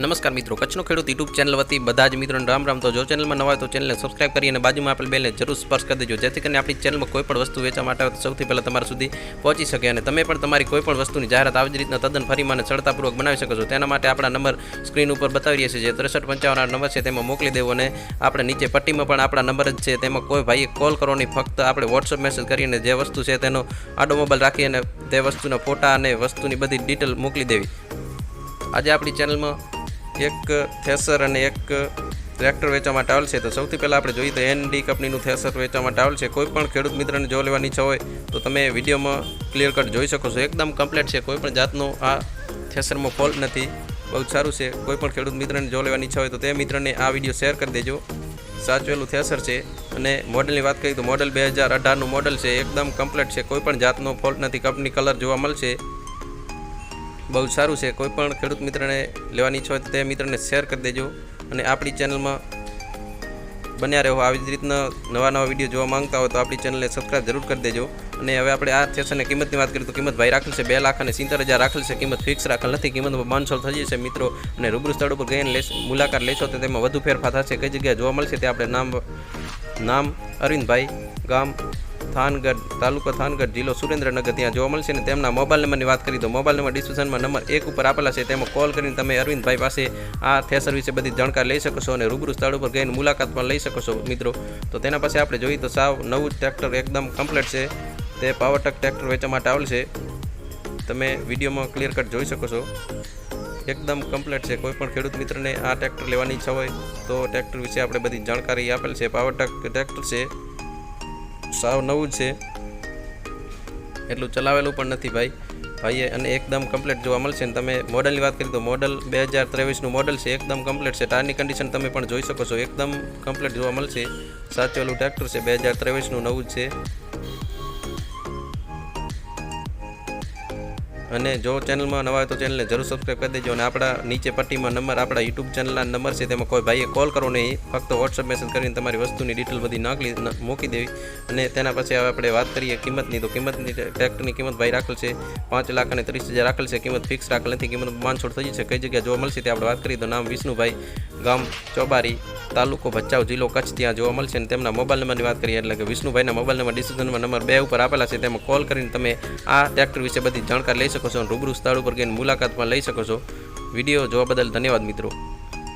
નમસ્કાર મિત્રો, કચ્છનો ખેડૂત યુટ્યુબ ચેનલ વતી બધા જ મિત્રોને રામ રામ. તો જો ચેનલમાં નવા હોય તો ચેનલને સબસ્ક્રાઇબ કરી અને બાજુમાં આપેલ બેલને જરૂર સ્પર્શ કરી દેજો, જેથી કરીને આપણી ચેનલમાં કોઈ પણ વસ્તુ વેચવા માટે તો સૌથી પહેલાં તમારા સુધી પહોંચી શકે અને તમે પણ તમારી કોઈ પણ વસ્તુની જાહેરાત આવી જ રીતના તદ્દન ફરીમાં સરળતાપૂર્વક બનાવી શકો છો. તેના માટે આપણા નંબર સ્ક્રીન ઉપર બતાવી રહ્યા છે જે ત્રેસઠ પંચાવન નંબર છે, તેમાં મોકલી દેવો અને આપણે નીચે પટ્ટીમાં પણ આપણા નંબર જ છે, તેમાં કોઈ ભાઈએ કોલ કરવાની ફક્ત આપણે વોટ્સઅપ મેસેજ કરીને જે વસ્તુ છે તેનો આડો મોબાઈલ રાખી અને તે વસ્તુના ફોટા અને વસ્તુની બધી ડિટેલ મોકલી દેવી. આજે આપણી ચેનલમાં એક થેસર અને એક ટ્રેક્ટર વેચવામાં ટાવેલ છે. તો સૌથી પહેલાં આપણે જોઈએ તો એનડી કંપનીનું થેસર વેચવામાં ટાવલ છે. કોઈ પણ ખેડૂત મિત્રને જો લેવાની ઈચ્છા હોય તો તમે વિડીયોમાં ક્લિયર કટ જોઈ શકો છો. એકદમ કમ્પ્લીટ છે. કોઈ પણ જાતનો આ થેસરમાં ફોલ્ટ નથી. બહુ સારું છે. કોઈ પણ ખેડૂત મિત્રને જો લેવાની ઈચ્છા હોય તો તે મિત્રને આ વીડિયો શેર કરી દેજો. સાચવેલું થેસર છે. અને મોડલની વાત કરીએ તો મોડલ બે હજાર અઢારનું મોડલ છે. એકદમ કમ્પ્લીટ છે. કોઈ પણ જાતનો ફોલ્ટ નથી. કંપની કલર જોવા મળશે. બહુ સારું છે. કોઈ પણ ખેડૂત મિત્રને લેવાની ઈચ્છા હોય તો તે મિત્રને શેર કરી દેજો અને આપણી ચેનલમાં બન્યા રહો. આવી જ રીતના નવા નવા વીડિયો જોવા માંગતા હોય તો આપણી ચેનલને સબસ્ક્રાઈબ જરૂર કરી દેજો. અને હવે આપણે આ થેસરની કિંમતની વાત કરીએ તો કિંમત ભાઈ રાખેલ છે. બે લાખ અને સિત્તેર હજાર રાખેલ છે. કિંમત ફિક્સ રાખેલ નથી. કિંમતમાં પાંચસો થઈ જશે મિત્રો. અને રૂબરૂ સ્થળ ઉપર ગઈને મુલાકાત લેશો તો તેમાં વધુ ફેરફાર થશે. કઈ જગ્યાએ જોવા મળશે તે આપણે નામ નામ અરવિંદભાઈ ગામ થાનગઢ, તાલુકો થાનગઢ જિલ્લો સુરેન્દ્રનગર. ત્યાં જોવા મળશે અને તેમના મોબાઈલ નંબરની વાત કરી તો મોબાઈલ નંબર ડિસ્ક્રિપ્શનમાં નંબર એક ઉપર આપેલા છે. તેમાં કોલ કરીને તમે અરવિંદભાઈ પાસે આ થેસર વિશે બધી જાણકારી લઈ શકો અને રૂબરૂ સ્થળ ઉપર ગઈને મુલાકાત પણ લઈ શકો મિત્રો. તો તેના પાસે આપણે જોઈએ તો સાવ નવું ટ્રેક્ટર એકદમ કમ્પ્લીટ છે. તે પાવરટક ટ્રેક્ટર વેચવા માટે આવેલ છે. તમે વિડીયોમાં ક્લિયર કટ જોઈ શકો છો. એકદમ કમ્પ્લીટ છે. કોઈ પણ ખેડૂત મિત્રને આ ટ્રેક્ટર લેવાની ઈચ્છા હોય તો ટ્રેક્ટર વિશે આપણે બધી જાણકારી આપેલ છે. પાવરટક ટ્રેક્ટર છે. સાવ નવું છે. એટલું ચલાવેલું પણ નથી ભાઈ. ભાઈએ અને એકદમ કમ્પ્લીટ જોવા મળશે ને તમે મોડલની વાત કરીએ તો મોડલ બે હજાર ત્રેવીસનું મોડલ છે, એકદમ કમ્પ્લીટ છે. ટાયરની કન્ડિશન તમે પણ જોઈ શકો છો. એકદમ કમ્પ્લીટ જોવા મળશે. સાચવેલું ટ્રેક્ટર છે, બે હજાર ત્રેવીસનું નવું છે. અને જો ચેનલમાં નવા હોય તો ચેનલને જરૂર સબસ્ક્રાઈબ કરી દેજો અને આપણા નીચે પટ્ટીમાં નંબર, આપણા યુટ્યુબ ચેનલના નંબર છે, તેમાં કોઈ ભાઈએ કોલ કરો નહીં, ફક્ત વોટ્સઅપ મેસેજ કરીને તમારી વસ્તુની ડિટેલ બધી નાખલી મૂકી દેવી. અને તેના પછી હવે આપણે વાત કરીએ કિંમતની, તો કિંમતની ટ્રેક્ટરની કિંમત ભાઈ રાખેલ છે, પાંચ લાખ અને ત્રીસ હજાર રાખેલ છે, કિંમત ફિક્સ રાખેલ નથી, કિંમત માનછોડ થઈ છે કઈ જગ્યાએ જોવા મળશે તે આપણે વાત કરીએ. તો નામ વિષ્ણુભાઈ ગામ ચોબારી તાલુકો ભચાઉ જિલ્લો કચ્છ, ત્યાં જોવા મળશે અને તેમના મોબાઈલ નંબરની વાત કરીએ, એટલે કે વિષ્ણુભાઈના મોબાઈલ નંબર ડિસ્ક્રિપ્શનમાં નંબર બે ઉપર આપેલા છે, તેમાં કોલ કરીને તમે આ ટ્રેક્ટર વિશે બધી જાણકારી લઈ શકો છો રૂબરૂ સ્થળ ઉપર ગઈને મુલાકાત પણ લઈ શકો છો. વીડિયો જોવા બદલ ધન્યવાદ મિત્રો.